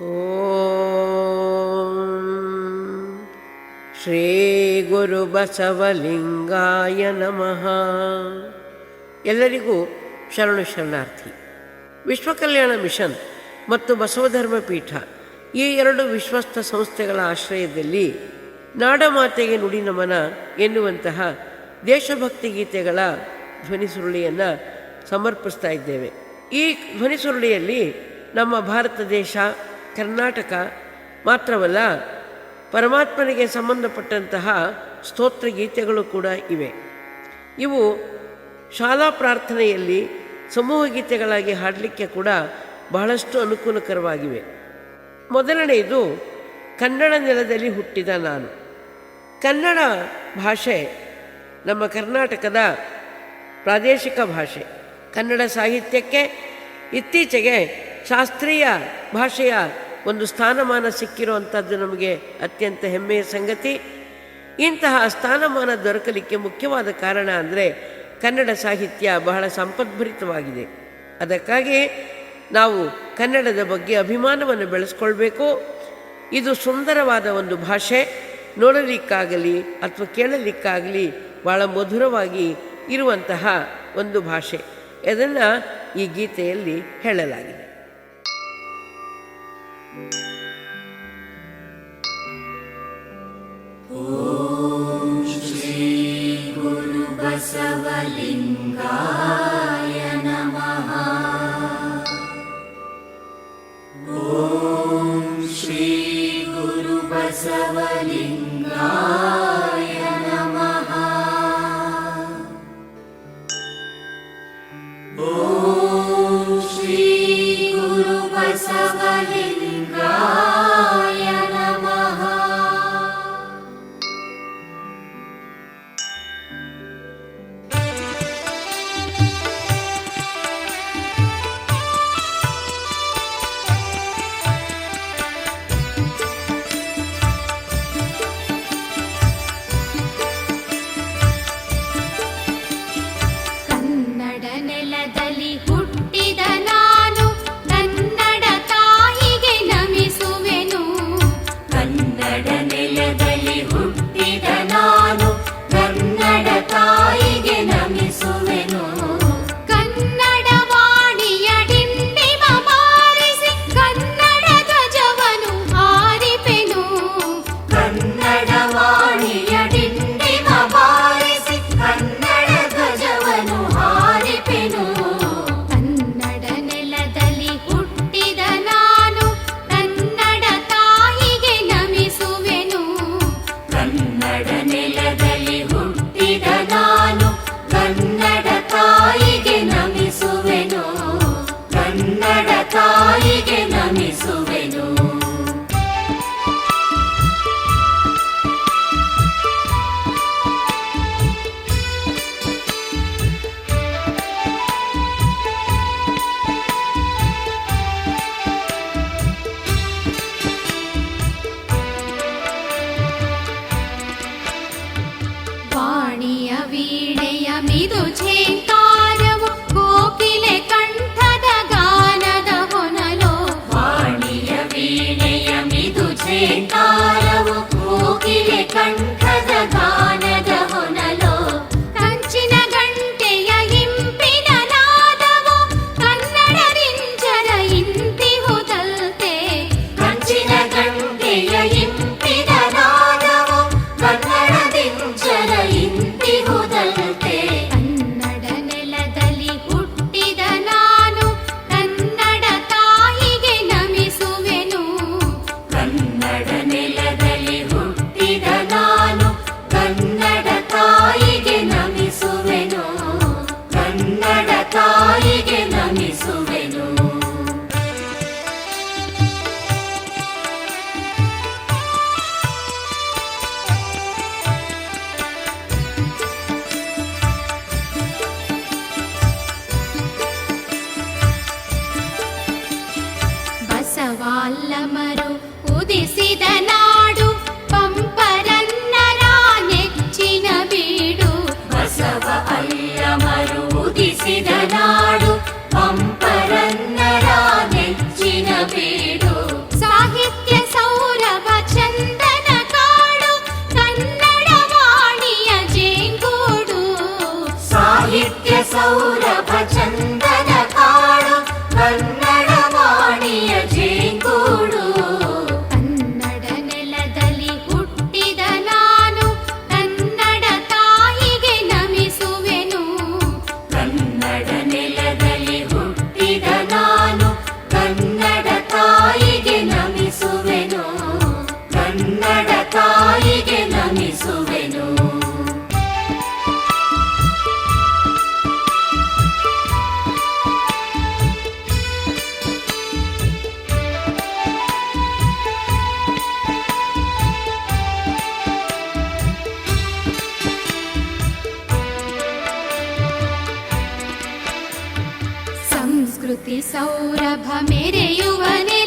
ॐ ಶ್ರೀಗುರುಬಸವಲಿಂಗಾಯ ನಮಃ ಎಲ್ಲರಿಗೂ ಶರಣು ಶರಣಾರ್ಥಿ. ವಿಶ್ವಕಲ್ಯಾಣ ಮಿಷನ್ ಮತ್ತು ಬಸವಧರ್ಮ ಪೀಠ ಈ ಎರಡು ವಿಶ್ವಸ್ಥ ಸಂಸ್ಥೆಗಳ ಆಶ್ರಯದಲ್ಲಿ ನಾಡಮಾತೆಗೆ ನುಡಿ ನಮನ ಎನ್ನುವಂತಹ ದೇಶಭಕ್ತಿ ಗೀತೆಗಳ ಧ್ವನಿಸುರುಳಿಯನ್ನು ಸಮರ್ಪಿಸ್ತಾ ಇದ್ದೇವೆ. ಈ ಧ್ವನಿಸುರುಳಿಯಲ್ಲಿ ನಮ್ಮ ಭಾರತ ದೇಶ ಕರ್ನಾಟಕ ಮಾತ್ರವಲ್ಲ, ಪರಮಾತ್ಮನಿಗೆ ಸಂಬಂಧಪಟ್ಟಂತಹ ಸ್ತೋತ್ರ ಗೀತೆಗಳು ಕೂಡ ಇವೆ. ಇವು ಶಾಲಾ ಪ್ರಾರ್ಥನೆಯಲ್ಲಿ ಸಮೂಹ ಗೀತೆಗಳಾಗಿ ಹಾಡಲಿಕ್ಕೆ ಕೂಡ ಬಹಳಷ್ಟು ಅನುಕೂಲಕರವಾಗಿವೆ. ಮೊದಲನೆಯದು, ಕನ್ನಡ ನೆಲದಲ್ಲಿ ಹುಟ್ಟಿದ ನಾನು. ಕನ್ನಡ ಭಾಷೆ ನಮ್ಮ ಕರ್ನಾಟಕದ ಪ್ರಾದೇಶಿಕ ಭಾಷೆ. ಕನ್ನಡ ಸಾಹಿತ್ಯಕ್ಕೆ ಇತ್ತೀಚೆಗೆ ಶಾಸ್ತ್ರೀಯ ಭಾಷೆಯ ಒಂದು ಸ್ಥಾನಮಾನ ಸಿಕ್ಕಿರುವಂಥದ್ದು ನಮಗೆ ಅತ್ಯಂತ ಹೆಮ್ಮೆಯ ಸಂಗತಿ. ಇಂತಹ ಸ್ಥಾನಮಾನ ದೊರಕಲಿಕ್ಕೆ ಮುಖ್ಯವಾದ ಕಾರಣ ಅಂದರೆ ಕನ್ನಡ ಸಾಹಿತ್ಯ ಬಹಳ ಸಂಪದ್ಭರಿತವಾಗಿದೆ. ಅದಕ್ಕಾಗಿ ನಾವು ಕನ್ನಡದ ಬಗ್ಗೆ ಅಭಿಮಾನವನ್ನು ಬೆಳೆಸ್ಕೊಳ್ಬೇಕು. ಇದು ಸುಂದರವಾದ ಒಂದು ಭಾಷೆ. ನೋಡಲಿಕ್ಕಾಗಲಿ ಅಥವಾ ಕೇಳಲಿಕ್ಕಾಗಲಿ ಭಾಳ ಮಧುರವಾಗಿ ಇರುವಂತಹ ಒಂದು ಭಾಷೆ. ಇದನ್ನು ಈ ಗೀತೆಯಲ್ಲಿ ಹೇಳಲಾಗಿದೆ. ॐ श्री गुरुबसवृता सौरभ मेरे युवने